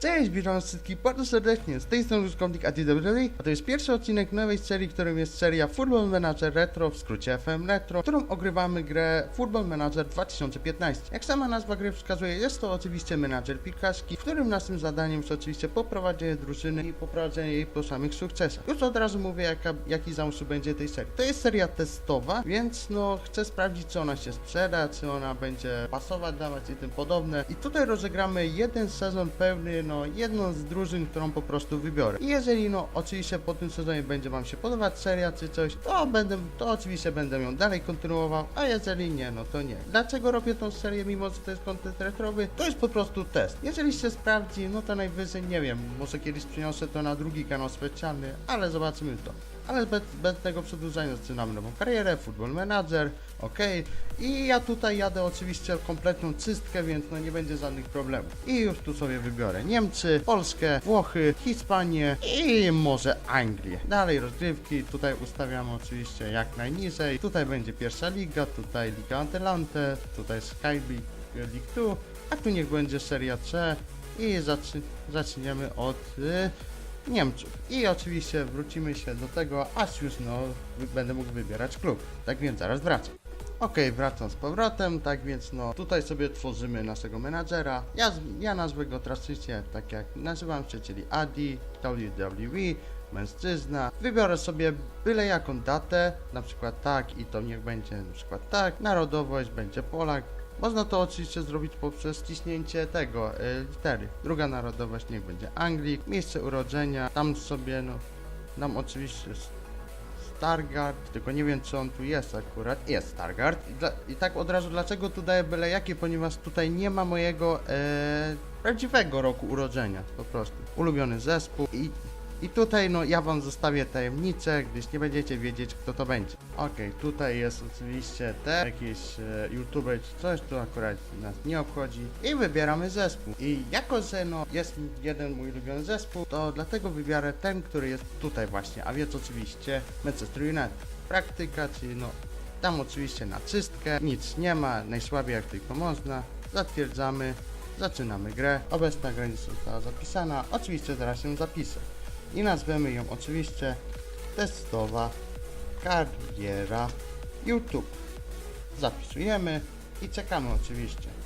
Cześć, witam wszystkich bardzo serdecznie, z tej strony Luskownik ATWD, a to jest pierwszy odcinek nowej serii, którym jest seria Football Manager Retro, w skrócie FM Retro, którą ogrywamy grę Football Manager 2015. Jak sama nazwa gry wskazuje, jest to oczywiście menadżer piłkarski, w którym naszym zadaniem jest oczywiście poprowadzenie drużyny i poprowadzenie jej po samych sukcesach. Już od razu mówię, jaka, jaki zamysł będzie tej serii. To jest seria testowa, więc no chcę sprawdzić, czy ona się sprzeda, czy ona będzie pasować, dawać i tym podobne. I tutaj rozegramy jeden sezon pełny, no jedną z drużyn, którą po prostu wybiorę. I jeżeli no oczywiście po tym sezonie będzie wam się podobać seria czy coś, to będę, to oczywiście będę ją dalej kontynuował, a jeżeli nie, no to nie. Dlaczego robię tą serię, mimo że to jest content retrowy? To jest po prostu test. Jeżeli się sprawdzi, no to najwyżej, nie wiem, może kiedyś przyniosę to na drugi kanał specjalny, ale zobaczymy to. Ale bez, bez tego przedłużania zaczynamy nową karierę, Football Manager, ok. I ja tutaj jadę oczywiście kompletną czystkę, więc no nie będzie żadnych problemów. I już tu sobie wybiorę Niemcy, Polskę, Włochy, Hiszpanię i może Anglię. Dalej rozgrywki, tutaj ustawiamy oczywiście jak najniżej. Tutaj będzie pierwsza liga, tutaj Liga Antelante, tutaj Sky League, League 2, a tu niech będzie Seria C i zaczy, zaczniemy od... Y, Niemców. I oczywiście wrócimy się do tego, aż już no będę mógł wybierać klub. Tak więc zaraz wracam. Okej, wracam z powrotem, tak więc no tutaj sobie tworzymy naszego menadżera. Ja, ja nazwę go drastycznie tak jak nazywam się, czyli Adi, WWE, mężczyzna. Wybiorę sobie byle jaką datę, na przykład tak i to niech będzie na przykład tak. Narodowość będzie Polak, można to oczywiście zrobić poprzez wciśnięcie tego, y, litery. Druga narodowość niech będzie Anglik, miejsce urodzenia, tam sobie, no, nam oczywiście Stargard, tylko nie wiem czy on tu jest akurat, jest Stargard. I, dla, I tak od razu, dlaczego tu daję byle jakie, ponieważ tutaj nie ma mojego e, prawdziwego roku urodzenia, po prostu. Ulubiony zespół i i tutaj no ja wam zostawię tajemnicę, gdyż nie będziecie wiedzieć kto to będzie. Okej, tutaj jest oczywiście te jakiś e, youtuber czy coś, to akurat nas nie obchodzi. I wybieramy zespół. I jako, że no jest jeden mój ulubiony zespół, to dlatego wybiorę ten, który jest tutaj właśnie, a więc oczywiście Manchester United. Praktyka, czyli no tam oczywiście na czystkę, nic nie ma, najsłabiej jak tylko można. Zatwierdzamy, zaczynamy grę. Obecna granica została zapisana, oczywiście zaraz się zapiszę i nazwiemy ją oczywiście testowa kariera YouTube. Zapisujemy i czekamy oczywiście.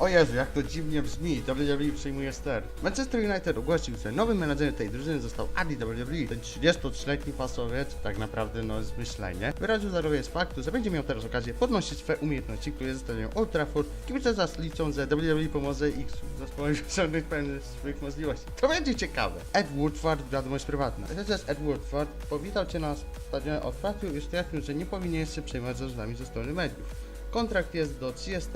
O Jezu, jak to dziwnie brzmi, WWE przejmuje ster. Manchester United ogłosił, że nowym menadżerem tej drużyny został Adi WWE. Ten 33-letni fasowiec, tak naprawdę no zmyślenie, wyraził zarówno z faktu, że będzie miał teraz okazję podnosić swoje umiejętności, które zostawiają Old Trafford. Kibice zaś liczą, że WWE pomoże ich zespołowi osiągnąć pewne swoich możliwości. To będzie ciekawe. Ed Woodward, wiadomość prywatna. Chociaż Ed Woodward powitał Cię na stadionie otwarciu i stwierdził, że nie powinien się przejmować zarzutami ze strony mediów. Kontrakt jest do 30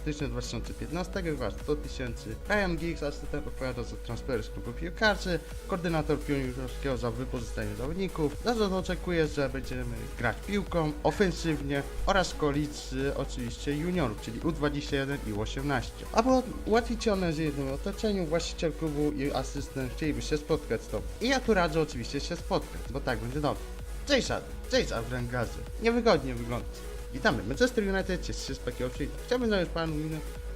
stycznia 2015, wyważa 100 tysięcy. Ryan Giggs, asystent odpowiada za transfery z klubu piłkarzy, koordynator pionierskiego za wypożyczenie zawodników. Zarząd oczekuje, że będziemy grać piłką ofensywnie oraz kolicy oczywiście juniorów, czyli U21 i U18. Aby ułatwić one z jednym otoczeniu, właściciel klubu i asystent chcieliby się spotkać z tobą. I ja tu radzę oczywiście się spotkać, bo tak będzie dobrze. Cześć Adam, cześć Adrian Gazy. Niewygodnie wyglądasz. Witamy. Manchester United cieszy się z takiego przyjęcia. Chciałbym zająć panu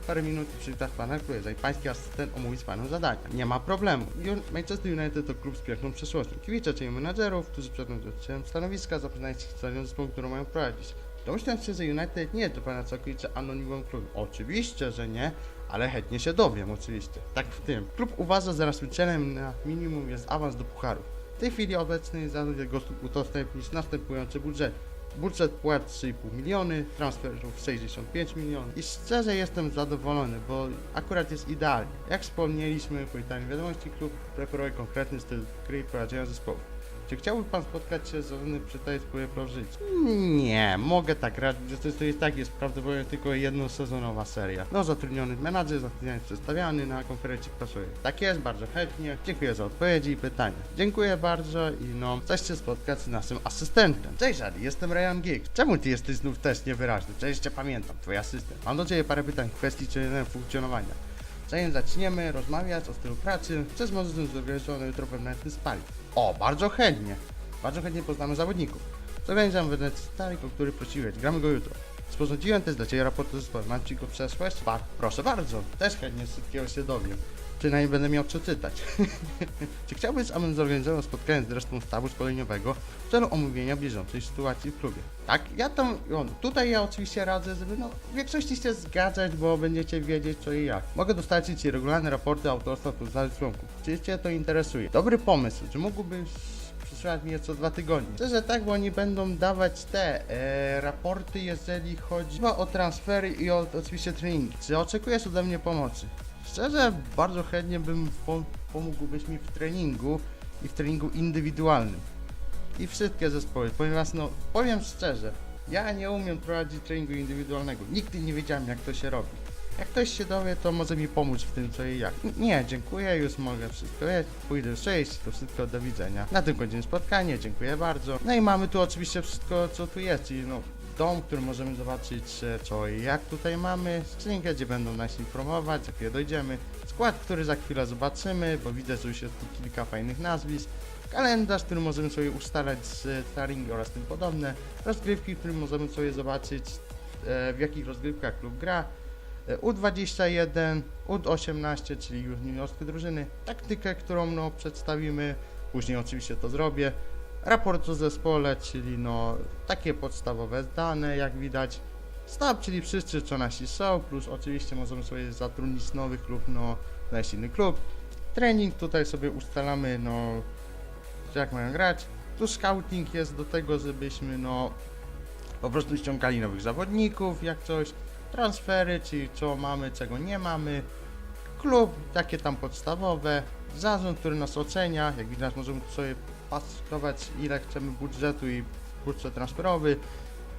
parę minut i przywitać pana, który jest pański asystent omówić panu zadania. Nie ma problemu. Manchester United to klub z piękną przeszłością. Kibice czyli menadżerów, którzy przed odcięciem stanowiska zapoznają się z zespołu, którą mają prowadzić. Domyślam się, że United nie jest do pana całkowicie anonimowym klubem. Oczywiście, że nie, ale chętnie się dowiem, oczywiście. Tak w tym. Klub uważa, że celem na minimum jest awans do pucharu. W tej chwili obecnej zaledwie go udostępnić następujący budżet. Budżet płat 3,5 miliony, transferów 65 milionów i szczerze jestem zadowolony, bo akurat jest idealnie. Jak wspomnieliśmy w pytaniu wiadomości, klub preferuje konkretny styl gry i prowadzenia zespołu. Czy chciałby pan spotkać się z przedstawić swoje życie? Nie, mogę tak radzić, to jest, to jest tak, jest prawdopodobnie tylko jednosezonowa seria. No, zatrudniony menadżer, zatrudniony przedstawiany na konferencji prasowej. Tak jest, bardzo chętnie. Dziękuję za odpowiedzi i pytania. Dziękuję bardzo i no, chcesz się spotkać z naszym asystentem. Cześć Adi, jestem Ryan Giggs. Czemu ty jesteś znów też niewyraźny? Przecież cię pamiętam, twój asystent. Mam do ciebie parę pytań w kwestii codziennego funkcjonowania. Zanim zaczniemy rozmawiać o stylu pracy, przez możemy zorganizować jutro pewne spali. O, bardzo chętnie. Bardzo chętnie poznamy zawodników. Wewnętrzny starik, o który prosiłeś. Gramy go jutro. Sporządziłem też dla Ciebie raport zespole. Mam Ci go przesłać? Proszę bardzo. Też chętnie z wszystkiego się dowiem. Przynajmniej będę miał co czytać. Czy chciałbyś, abym zorganizował spotkanie z resztą sztabu szkoleniowego w celu omówienia bieżącej sytuacji w klubie? Tak, ja tam, no, tutaj ja oczywiście radzę, żeby no, w większości się zgadzać, bo będziecie wiedzieć co i jak. Mogę dostarczyć Ci regularne raporty autorstwa pozostałych członków. Czy Cię to interesuje? Dobry pomysł, czy mógłbyś przysyłać mi je co dwa tygodnie? Szczerze tak, bo oni będą dawać te e, raporty, jeżeli chodzi chyba o transfery i o oczywiście treningi. Czy oczekujesz ode mnie pomocy? Szczerze, bardzo chętnie bym pom- pomógłbyś mi w treningu i w treningu indywidualnym. I wszystkie zespoły, ponieważ no, powiem szczerze, ja nie umiem prowadzić treningu indywidualnego. Nigdy nie wiedziałem jak to się robi. Jak ktoś się dowie, to może mi pomóc w tym co i jak. Nie, dziękuję, już mogę wszystko wiedzieć. Pójdę przejść, to wszystko do widzenia. Na tym kończymy spotkanie, dziękuję bardzo. No i mamy tu oczywiście wszystko co tu jest, czyli no dom, w którym możemy zobaczyć e, co i jak tutaj mamy, skrzynkę, gdzie będą nas informować, za chwilę dojdziemy, skład, który za chwilę zobaczymy, bo widzę, że już jest tu kilka fajnych nazwisk, kalendarz, który możemy sobie ustalać z Taringi oraz tym podobne, rozgrywki, w którym możemy sobie zobaczyć e, w jakich rozgrywkach klub gra, e, U21, U18, czyli juniorskie drużyny, taktykę, którą no, przedstawimy, później oczywiście to zrobię, raport o zespole, czyli no takie podstawowe dane, jak widać, Stab, czyli wszyscy, co nasi są, plus oczywiście możemy sobie zatrudnić nowych lub no znaleźć inny klub. Trening tutaj sobie ustalamy, no jak mają grać. Tu scouting jest do tego, żebyśmy no po prostu ściągali nowych zawodników, jak coś. Transfery, czyli co mamy, czego nie mamy. Klub, takie tam podstawowe. Zarząd, który nas ocenia. Jak widać, możemy sobie paskować, ile chcemy budżetu i budżet transferowy.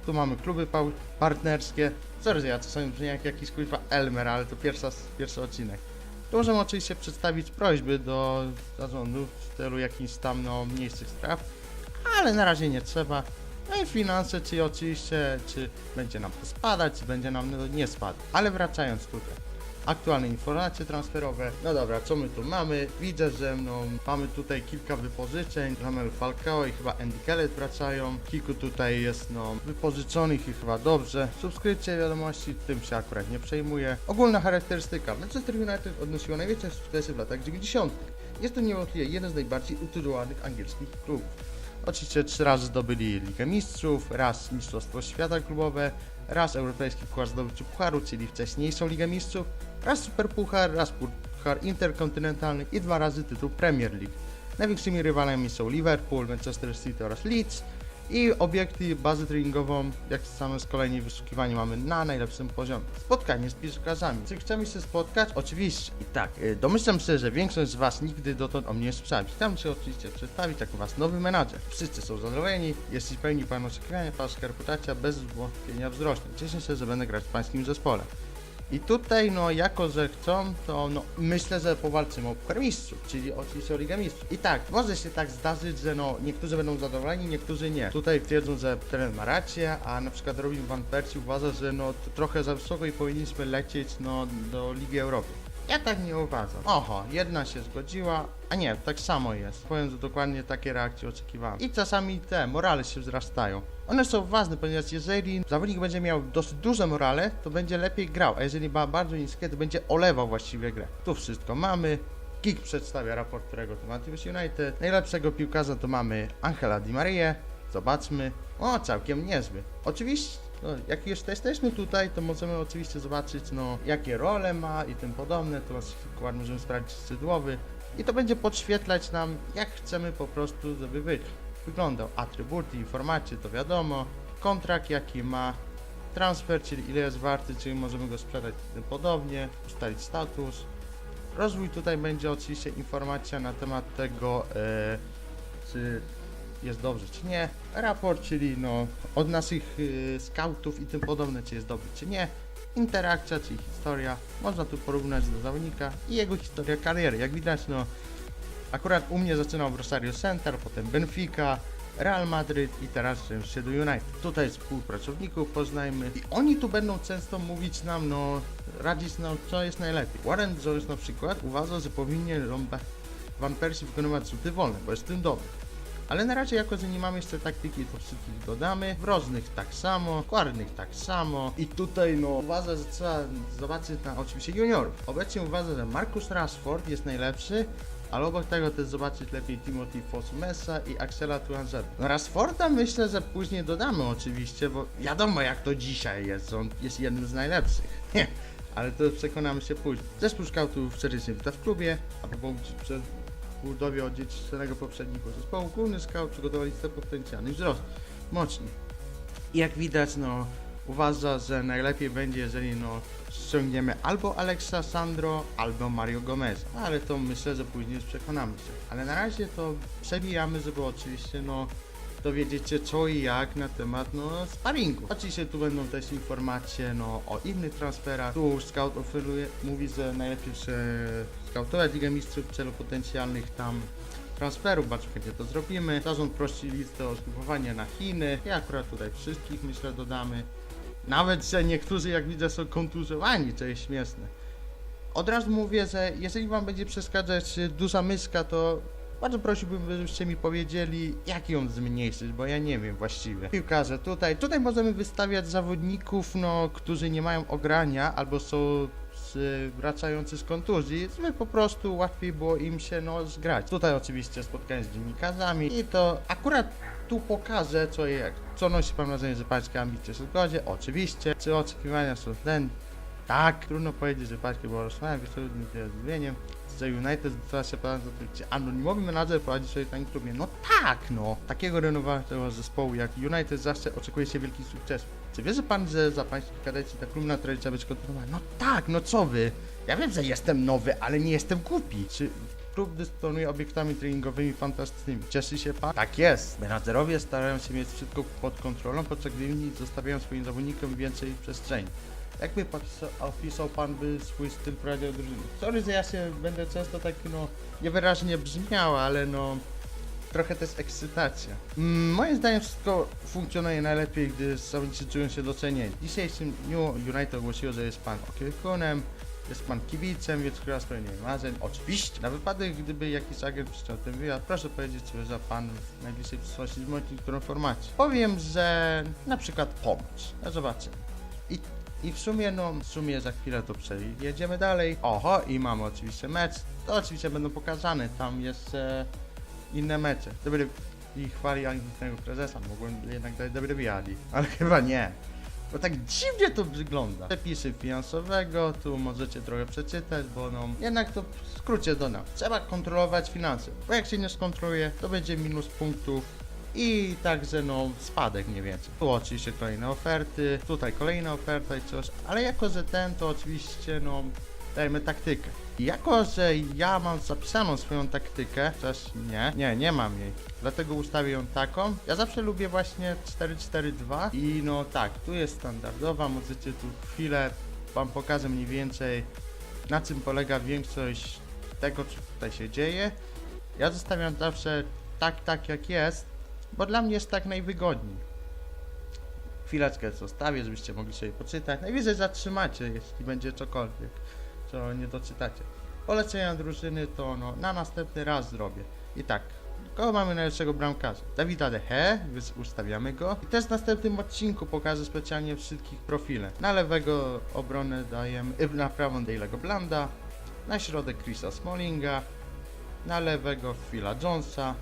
Tu mamy kluby pał- partnerskie. Że ja czasami brzmię jak jakiś kurwa Elmer, ale to pierwsza, pierwszy odcinek. Tu możemy oczywiście przedstawić prośby do zarządu w celu jakichś tam no, mniejszych spraw, ale na razie nie trzeba. No i finanse, czy oczywiście, czy będzie nam to spadać, czy będzie nam no, nie spadać. Ale wracając tutaj. Aktualne informacje transferowe. No dobra, co my tu mamy? Widzę, że no, mamy tutaj kilka wypożyczeń. Ramel Falcao i chyba Andy Kellett wracają. Kilku tutaj jest no, wypożyczonych i chyba dobrze. Subskrypcje wiadomości, tym się akurat nie przejmuję. Ogólna charakterystyka. Manchester United odnosiło największe sukcesy w latach 90. Jest to niewątpliwie jeden z najbardziej utytułowanych angielskich klubów. Oczywiście trzy razy zdobyli Ligę Mistrzów, raz Mistrzostwo Świata Klubowe, raz Europejski Puchar Zdobywczy Pucharu, czyli wcześniejszą Ligę Mistrzów, raz Superpuchar, raz Puchar Interkontynentalny i dwa razy tytuł Premier League. Największymi rywalami są Liverpool, Manchester City oraz Leeds i obiekty, bazę treningową, jak same z kolejnej wyszukiwania mamy na najlepszym poziomie. Spotkanie z piłkarzami. Czy chcemy się spotkać? Oczywiście. I tak, y, domyślam się, że większość z Was nigdy dotąd o mnie nie słyszała. Chciałem się oczywiście przedstawić jako Was nowy menadżer. Wszyscy są zadowoleni, jeśli spełni Pan oczekiwania, Wasza reputacja bez wątpienia wzrośnie. Cieszę się, że będę grać w Pańskim zespole. I tutaj, no, jako że chcą, to no, myślę, że powalczymy o Puchar czyli oczywiście o Ligę Mistrzów. I tak, może się tak zdarzyć, że no, niektórzy będą zadowoleni, niektórzy nie. Tutaj twierdzą, że trener ma rację, a na przykład Robin Van Persie uważa, że no, to trochę za wysoko i powinniśmy lecieć, no, do Ligi Europy. Ja tak nie uważam. Oho, jedna się zgodziła, a nie, tak samo jest. Powiem, że dokładnie takie reakcje oczekiwałem. I czasami te morale się wzrastają. One są ważne, ponieważ jeżeli zawodnik będzie miał dosyć duże morale, to będzie lepiej grał, a jeżeli ma bardzo niskie, to będzie olewał właściwie grę. Tu wszystko mamy. Geek przedstawia raport, którego to Manchester United. Najlepszego piłkarza to mamy Angela Di Maria. Zobaczmy. O, całkiem niezły. Oczywiście, no, jak już jesteśmy tutaj, to możemy oczywiście zobaczyć, no, jakie role ma i tym podobne. Tu na przykład możemy sprawdzić skrzydłowy. I to będzie podświetlać nam, jak chcemy po prostu, żeby wy wyglądał. Atrybuty, informacje, to wiadomo. Kontrakt, jaki ma. Transfer, czyli ile jest warty, czyli możemy go sprzedać podobnie. Ustalić status. Rozwój tutaj będzie oczywiście informacja na temat tego, e, czy jest dobrze, czy nie. Raport, czyli no, od naszych y, scoutów i tym podobne, czy jest dobry, czy nie. Interakcja, czyli historia. Można tu porównać do zawodnika i jego historia kariery. Jak widać, no, akurat u mnie zaczynał w Rosario Center, potem Benfica, Real Madrid i teraz się do United. Tutaj współpracowników poznajmy i oni tu będą często mówić nam, no, radzić nam, co jest najlepiej. Warren Jones na przykład uważa, że powinien Romba Van Persie wykonywać rzuty wolne, bo jest tym dobry. Ale na razie jako, że nie mamy jeszcze taktyki, to wszystkich dodamy. W rożnych tak samo, kwarnych tak samo. I tutaj no uważam, że trzeba zobaczyć na oczywiście juniorów. Obecnie uważam, że Marcus Rashford jest najlepszy, ale obok tego też zobaczyć lepiej Timothy Fosumesa i Axela Tuangera. No Rashforda myślę, że później dodamy oczywiście, bo wiadomo jak to dzisiaj jest, on jest jednym z najlepszych. ale to przekonamy się później. Zespół scoutów serdecznie wita w klubie, a po pomocy przez budowie odziedziczzonego poprzedniego zespołu główny scout przygotował listę potencjalnych wzrost. Mocni. I jak widać, no uważa, że najlepiej będzie, jeżeli no ściągniemy albo Alexa Sandro, albo Mario Gomez. Ale to myślę, że później już przekonamy się. Ale na razie to przebijamy, żeby oczywiście no dowiedzieć się co i jak na temat no sparingu. Oczywiście tu będą też informacje no o innych transferach. Tu scout oferuje, mówi, że najlepiej się skautować Ligę Mistrzów w celu potencjalnych tam transferów, bardzo chętnie to zrobimy. Zarząd prosi listę o skupowanie na Chiny i akurat tutaj wszystkich myślę dodamy. Nawet, że niektórzy jak widzę są kontuzjowani, co jest śmieszne. Od razu mówię, że jeżeli wam będzie przeszkadzać y, duża myszka, to bardzo prosiłbym, żebyście mi powiedzieli, jak ją zmniejszyć, bo ja nie wiem właściwie. Piłkarze, tutaj, tutaj możemy wystawiać zawodników, no, którzy nie mają ogrania albo są wracający z kontuzji, żeby po prostu łatwiej było im się no, zgrać. Tutaj oczywiście spotkanie z dziennikarzami i to akurat tu pokażę, co jak. Nosi pan wrażenie, że pańskie ambicje są w zgodzie? Oczywiście. Czy oczekiwania są ten? Tak, trudno powiedzieć, że pańskie było rozsłane, absolutnie zrozumieniem. Że United została się pan zatrudnić. Anonimowy menadżer prowadzi sobie w klubie. No tak, no. Takiego renowanego zespołu jak United zawsze oczekuje się wielki sukces. Czy wierzy pan, że za pańskich kadeci ta klubna tradycja być kontynuowana? No tak, no co wy? Ja wiem, że jestem nowy, ale nie jestem głupi. Czy klub dysponuje obiektami treningowymi fantastycznymi? Cieszy się pan? Tak jest. Menadżerowie starają się mieć wszystko pod kontrolą, podczas gdy inni zostawiają swoim zawodnikom więcej przestrzeni. Jakby opisał, pan by swój styl prowadzenia drużyny? Sorry, że ja się będę często tak no niewyraźnie brzmiał, ale no trochę jest ekscytacja. Mm, moim zdaniem wszystko funkcjonuje najlepiej, gdy zawodnicy czują się docenieni. W dzisiejszym dniu United ogłosiło, że jest pan opiekunem, jest pan kibicem, więc chyba spełnienie marzeń. Oczywiście, na wypadek, gdyby jakiś agent wszczął ten wywiad, proszę powiedzieć, czy za pan w najbliższej przyszłości zmąci którą formację. Powiem, że na przykład pomóc. No zobaczymy. I i w sumie, no, w sumie za chwilę to przejedziemy dalej. Oho, i mamy oczywiście mecz. To oczywiście będą pokazane, tam jest e, inne mecze. Dobry i chwali angielskiego prezesa, mogłem jednak dać dobry wiali, ale chyba nie. Bo tak dziwnie to wygląda. Przepisy finansowego, tu możecie trochę przeczytać, bo no, jednak to w skrócie dodam. Trzeba kontrolować finanse, bo jak się nie skontroluje, to będzie minus punktów i także no spadek mniej więcej. Tu oczywiście kolejne oferty, tutaj kolejna oferta i coś, ale jako, że ten to oczywiście no dajemy taktykę. Jako, że ja mam zapisaną swoją taktykę, też nie, nie, nie mam jej. Dlatego ustawię ją taką. Ja zawsze lubię właśnie 4-4-2 i no tak, tu jest standardowa, możecie tu chwilę wam pokażę mniej więcej na czym polega większość tego, co tutaj się dzieje. Ja zostawiam zawsze tak, tak jak jest, bo dla mnie jest tak najwygodniej. Chwileczkę zostawię, żebyście mogli sobie poczytać. Najwyżej zatrzymacie, jeśli będzie cokolwiek, co nie doczytacie. Polecenia drużyny to no, na następny raz zrobię. I tak, kogo mamy najlepszego bramkarza? Dawida Dehe, więc ustawiamy go. I też w następnym odcinku pokażę specjalnie wszystkich profile. Na lewego obronę dajemy, y, na prawą Dailego Blanda, na środek Chrisa Smallinga, na lewego Phila Jonesa.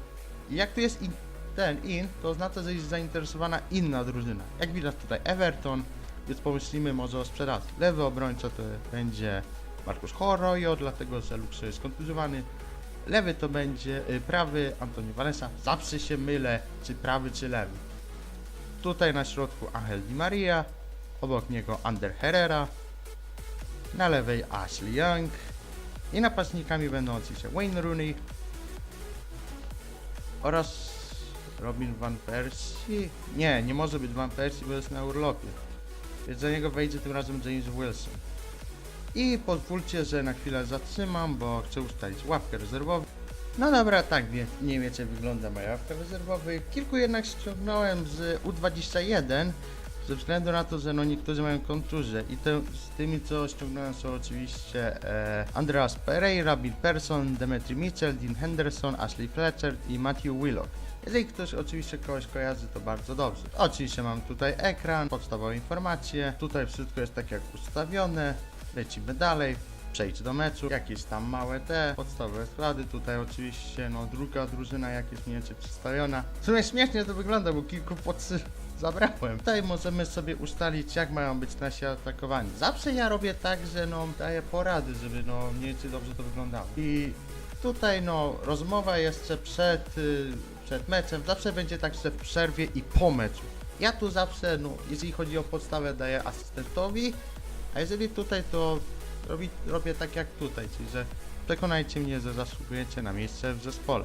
I jak tu jest in, ten in, to oznacza, że jest zainteresowana inna drużyna. Jak widać tutaj Everton, więc pomyślimy może o sprzedaży. Lewy obrońca to będzie Marcus Horojo, dlatego że Luxor jest kontuzjowany. Lewy to będzie y, prawy Antonio Valensa. Zawsze się mylę, czy prawy, czy lewy. Tutaj na środku Angel Di Maria, obok niego Ander Herrera, na lewej Ashley Young i napastnikami będą oczywiście Wayne Rooney oraz Robin Van Persie. Nie, nie może być Van Persie, bo jest na urlopie. Więc za niego wejdzie tym razem James Wilson. I pozwólcie, że na chwilę zatrzymam, bo chcę ustalić ławkę rezerwową. No dobra, tak mniej więcej wygląda moja ławka rezerwowa. Kilku jednak ściągnąłem z U21, Ze względu na to, że no niektórzy mają kontuzję i te, z tymi co ściągnąłem są oczywiście e, Andreas Pereira, Bill Person, Demetri Mitchell, Dean Henderson, Ashley Fletcher i Matthew Willock. Jeżeli ktoś oczywiście kogoś kojarzy, to bardzo dobrze. Oczywiście mam tutaj ekran, podstawowe informacje, tutaj wszystko jest tak jak ustawione, lecimy dalej, przejdź do meczu, jakieś tam małe te podstawowe składy, tutaj oczywiście no druga drużyna jakieś mniej więcej przedstawiona. W sumie śmiesznie to wygląda, bo kilku podsy zabrałem. Tutaj możemy sobie ustalić jak mają być nasi atakowani. Zawsze ja robię tak, że no daję porady, żeby no mniej więcej dobrze to wyglądało. I tutaj no rozmowa jeszcze przed, y, przed meczem, zawsze będzie tak, że w przerwie i po meczu. Ja tu zawsze, no jeżeli chodzi o podstawę daję asystentowi, a jeżeli tutaj to robi, robię tak jak tutaj, czyli że przekonajcie mnie, że zasługujecie na miejsce w zespole.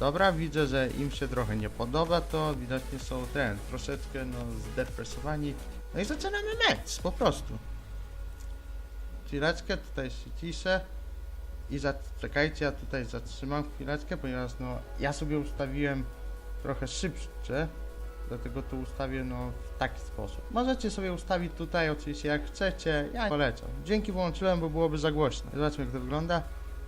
Dobra, widzę, że im się trochę nie podoba, to widocznie są ten, troszeczkę no zdepresowani. No i zaczynamy mecz, po prostu. Chwileczkę, tutaj się ciszę. I czekajcie, ja tutaj zatrzymam chwileczkę, ponieważ no ja sobie ustawiłem trochę szybsze, dlatego to ustawię no w taki sposób. Możecie sobie ustawić tutaj oczywiście jak chcecie, ja polecam. Dzięki wyłączyłem, bo byłoby za głośno. Zobaczmy jak to wygląda.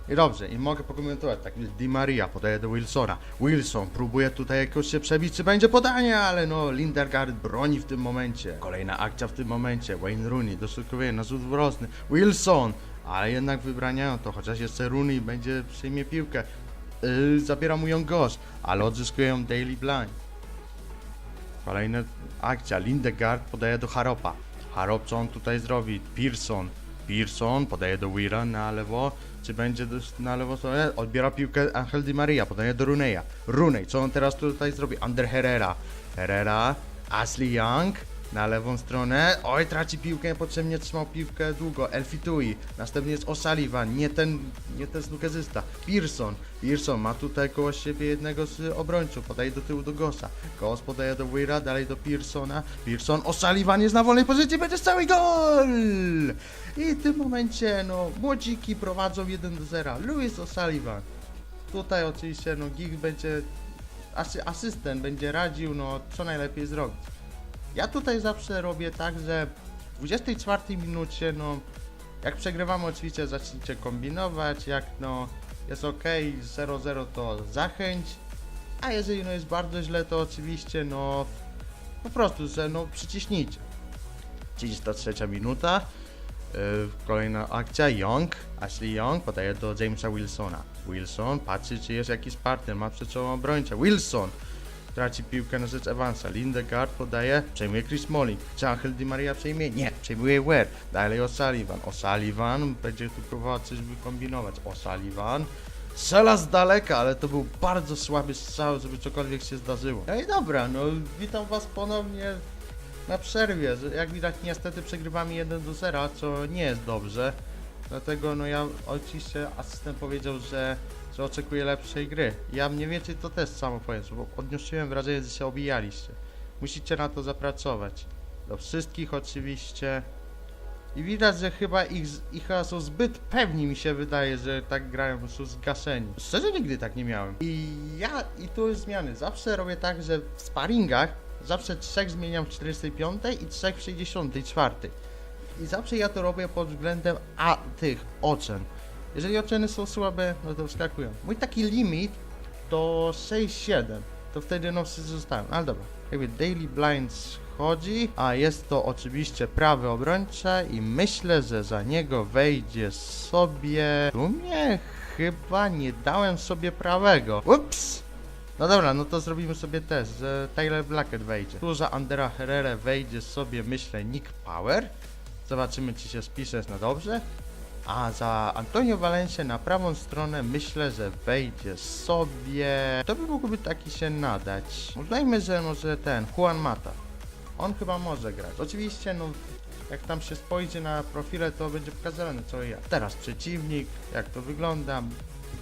I dobrze, i mogę pokomentować, tak Di Maria podaje do Wilsona. Wilson próbuje tutaj jakoś się przebić, czy będzie podanie, ale no, Lindergaard broni w tym momencie. Kolejna akcja w tym momencie, Wayne Rooney doszukuje na rzut wrotny. Wilson, ale jednak wybraniają to, chociaż jeszcze Rooney będzie przyjmie piłkę. Yy, zabiera mu ją gość, ale odzyskują Daily Blind. Kolejna akcja, Lindegaard podaje do Haropa. Harop co on tutaj zrobi? Pearson. Pearson podaje do Weira na lewo. Czy będzie na lewo stronę? Odbiera piłkę Angel Di Maria, podaje do Runeya. Runej, co on teraz tutaj zrobi? Under Herrera. Herrera, Ashley Young na lewą stronę. Oj, traci piłkę, niepotrzebnie trzymał piłkę długo. Elfie Tui. Następnie jest O'Sullivan, nie ten, nie ten snukezysta. Pearson. Pearson ma tutaj koło siebie jednego z obrońców. Podaje do tyłu do Gosa. Gos podaje do Weira, dalej do Pearsona. Pearson, O'Sullivan jest na wolnej pozycji, będzie cały gol! I w tym momencie, no, młodziki prowadzą 1 do 0. Louis O'Sullivan. Tutaj oczywiście, no, Gig będzie, asy, asystent będzie radził, no, co najlepiej zrobić. Ja tutaj zawsze robię tak, że w 24 minucie, no, jak przegrywamy oczywiście zacznijcie kombinować, jak no jest ok, 0-0 to zachęć, a jeżeli no jest bardzo źle to oczywiście no po prostu, że no przyciśnijcie. 33 minuta, yy, kolejna akcja, Young, Ashley Young podaje do Jamesa Wilsona. Wilson patrzy czy jest jakiś partner, ma przed sobą obrońcę. Wilson traci piłkę na rzecz Evansa. Lindegaard podaje, przejmuje Chris Smalling. Czy Angel Di Maria przejmie? Nie, przejmuje Ware. Dalej O'Sullivan. O'Sullivan będzie tu próbował coś wykombinować. O'Sullivan strzela z daleka, ale to był bardzo słaby strzał, żeby cokolwiek się zdarzyło. No i dobra, no witam was ponownie na przerwie. Jak widać niestety przegrywamy 1 do 0, co nie jest dobrze. Dlatego no ja oczywiście asystent powiedział, że, że oczekuje lepszej gry. Ja mniej więcej to też samo powiem, bo odniosłem wrażenie, że się obijaliście. Musicie na to zapracować. Do wszystkich oczywiście. I widać, że chyba ich, ich są zbyt pewni mi się wydaje, że tak grają, bo są zgaszeni. Szczerze nigdy tak nie miałem. I ja, i tu jest zmiany. Zawsze robię tak, że w sparingach zawsze trzech zmieniam w 45 i trzech w 64. I zawsze ja to robię pod względem a tych ocen. Jeżeli oceny są słabe, no to wskakują. Mój taki limit to 6-7. To wtedy no wszyscy zostają. Ale dobra. Jakby Daily Blinds chodzi, a jest to oczywiście prawy obrońca i myślę, że za niego wejdzie sobie... W chyba nie dałem sobie prawego. Ups! No dobra, no to zrobimy sobie test, że Tyler Blackett wejdzie. Tu za Andera Herrera wejdzie sobie, myślę, Nick Power. Zobaczymy, czy się spisze na dobrze. A za Antonio Valencia na prawą stronę myślę, że wejdzie sobie. To by mógłby taki się nadać. Uznajmy, że może ten Juan Mata. On chyba może grać. Oczywiście, no jak tam się spojrzy na profile, to będzie pokazane co i jak. Teraz przeciwnik, jak to wygląda.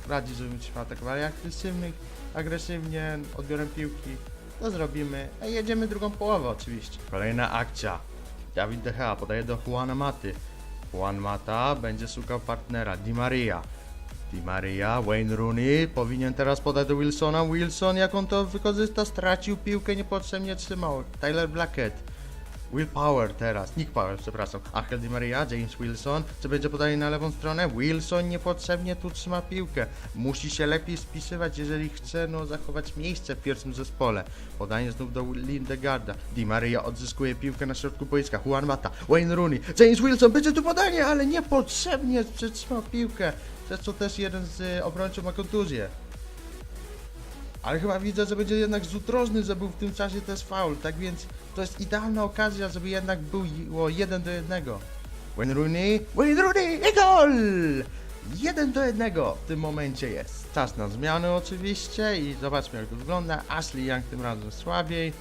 Radzi, żebyśmy atakowali agresywnych, agresywnie, odbiorem piłki. To zrobimy. A jedziemy drugą połowę oczywiście. Kolejna akcja. Dawid Gea podaje do Juana Maty. Juan Mata będzie szukał partnera. Di Maria. Di Maria, Wayne Rooney powinien teraz podać do Wilsona. Wilson, jak on to wykorzysta, stracił piłkę, niepotrzebnie trzymał. Tyler Blackett. Will Power teraz, Nick Power, przepraszam. Angel Di Maria, James Wilson. Czy będzie podanie na lewą stronę? Wilson niepotrzebnie tu trzyma piłkę. Musi się lepiej spisywać, jeżeli chce no, zachować miejsce w pierwszym zespole. Podanie znów do Lindegarda. Di Maria odzyskuje piłkę na środku boiska. Juan Mata, Wayne Rooney, James Wilson. Będzie tu podanie, ale niepotrzebnie przytrzymał piłkę. Przez co też jeden z y, obrońców ma kontuzję. Ale chyba widzę, że będzie jednak zrzut rożny, że był w tym czasie też faul, tak więc to jest idealna okazja, żeby jednak było 1 do 1. Wayne Rooney, Wayne Rooney i gol! 1 do 1 w tym momencie jest. Czas na zmiany oczywiście i zobaczmy jak to wygląda. Ashley Young tym razem słabiej,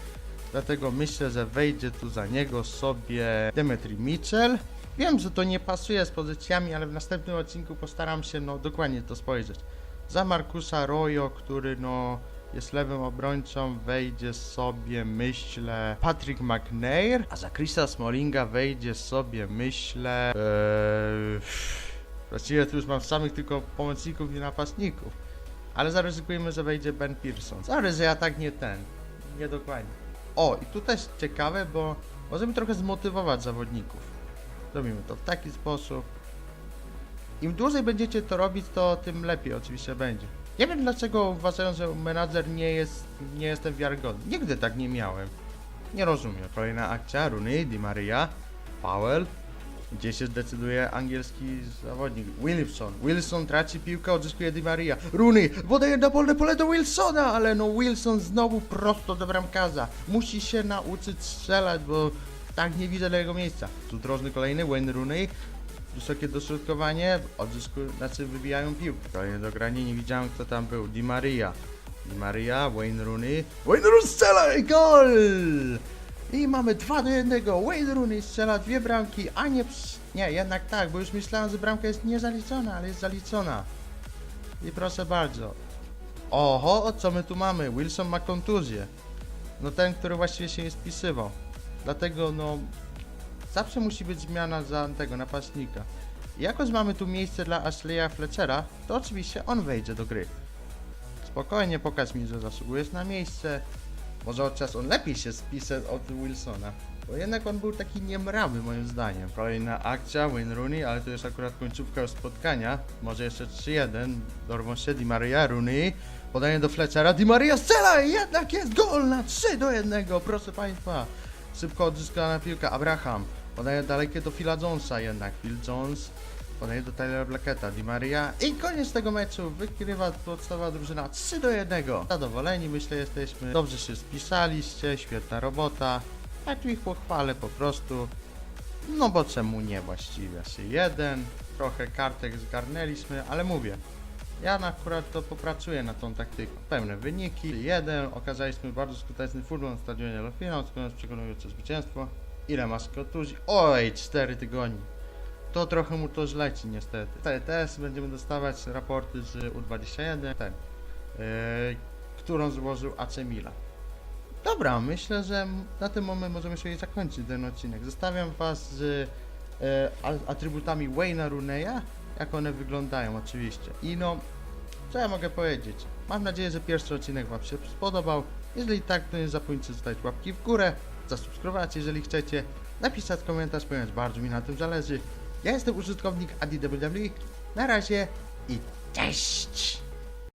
dlatego myślę, że wejdzie tu za niego sobie Demetri Mitchell. Wiem, że to nie pasuje z pozycjami, ale w następnym odcinku postaram się no dokładnie to spojrzeć. Za Markusa Royo, który no jest lewym obrońcą, wejdzie sobie, myślę, Patrick McNair, a za Chrisa Smallinga wejdzie sobie, myślę, ee, właściwie tu już mam samych tylko pomocników i napastników, ale zaryzykujemy, że wejdzie Ben Pearson. Sorry, ja tak nie ten, nie dokładnie. O, i tu też ciekawe, bo możemy trochę zmotywować zawodników. Robimy to w taki sposób. Im dłużej będziecie to robić, to tym lepiej oczywiście będzie. Nie wiem dlaczego uważają, że menadżer nie jest, nie jestem wiarygodny. Nigdy tak nie miałem. Nie rozumiem. Kolejna akcja, Rooney, Di Maria, Powell. Gdzie się zdecyduje angielski zawodnik? Wilson. Wilson traci piłkę, odzyskuje Di Maria. Rooney podaje na polne pole do Wilsona, ale no Wilson znowu prosto do bramkarza. Musi się nauczyć strzelać, bo tak nie widzę jego miejsca. Tu drożny kolejny, Wayne Rooney. Wysokie dośrodkowanie, odzyskują, znaczy wybijają piłkę. Kolejne dogranie, nie widziałem kto tam był. Di Maria. Di Maria, Wayne Rooney. Wayne Rooney strzela i gol! I mamy 2 do 1. Wayne Rooney strzela dwie bramki, a nie... Nie, jednak tak, bo już myślałem, że bramka jest niezaliczona, ale jest zaliczona. I proszę bardzo. Oho, co my tu mamy? Wilson ma kontuzję. No ten, który właściwie się nie spisywał. Dlatego no Zawsze musi być zmiana za tego napastnika. I jako, że mamy tu miejsce dla Ashleya Fletchera, to oczywiście on wejdzie do gry. Spokojnie pokaż mi, że zasługujesz na miejsce. Może chociaż on lepiej się spisał od Wilsona. Bo jednak on był taki niemrawy moim zdaniem. Kolejna akcja, Wayne Rooney, ale to jest akurat końcówka spotkania. Może jeszcze 3-1. Dorwą się Di Maria, Rooney. Podanie do Fletchera. Di Maria strzela jednak jest gol na 3 do 1. Proszę Państwa. Szybko odzyskana piłka. Abraham. Podaje dalekie do Phila Jonesa jednak. Phil Jones podaje do Tylera Blacketa, Di Maria i koniec tego meczu. Wygrywa podstawowa drużyna 3 do 1. Zadowoleni myślę jesteśmy. Dobrze się spisaliście, świetna robota. Tu ich pochwalę po prostu. No bo czemu nie właściwie? Się jeden, trochę kartek zgarnęliśmy, ale mówię. Ja akurat to popracuję na tą taktyką. Pełne wyniki. Jeden, okazaliśmy bardzo skuteczny futbol na stadionie Lofina, odkąd przekonujące zwycięstwo. Ile masz kontuzji? Oj, 4 tygodnie. To trochę mu to zleci niestety. TTS będziemy dostawać raporty z U21, ten, yy, którą złożył AC Milan. Dobra, myślę, że na tym moment możemy sobie zakończyć ten odcinek. Zostawiam Was z e, a- atrybutami Wayne'a Runeya, jak one wyglądają oczywiście. I no, co ja mogę powiedzieć? Mam nadzieję, że pierwszy odcinek Wam się spodobał. Jeżeli tak, to nie zapomnijcie zostawić łapki w górę, zasubskrybować, jeżeli chcecie, napisać komentarz, ponieważ bardzo mi na tym zależy. Ja jestem użytkownik ADWW. Na razie i cześć!